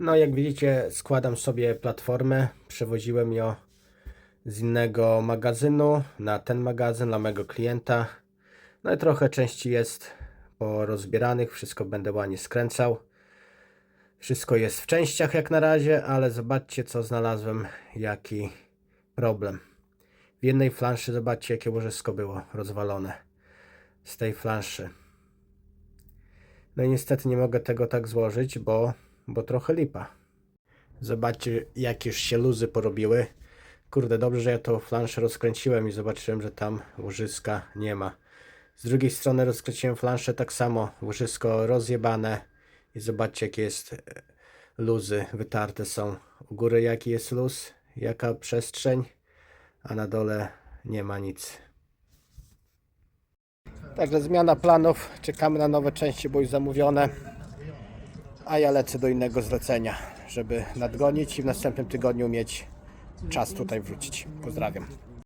No jak widzicie składam sobie platformę, przewoziłem ją z innego magazynu na ten magazyn dla mojego klienta. No i trochę części jest porozbieranych, wszystko będę ładnie skręcał. Wszystko jest w częściach jak na razie, ale zobaczcie co znalazłem, jaki problem. W jednej flanszy zobaczcie jakie łożysko było rozwalone z tej flanszy. No i niestety nie mogę tego tak złożyć, bo, bo trochę lipa. Zobaczcie jak już się luzy porobiły. Kurde, dobrze, że ja tą flanszę rozkręciłem i zobaczyłem, że tam łożyska nie ma. Z drugiej strony rozkręciłem flanszę tak samo, łożysko rozjebane i zobaczcie jakie jest e, luzy, wytarte są. U góry jaki jest luz, jaka przestrzeń, a na dole nie ma nic. Także zmiana planów, czekamy na nowe części, bo już zamówione, a ja lecę do innego zlecenia, żeby nadgonić i w następnym tygodniu mieć czas tutaj wrócić. Pozdrawiam.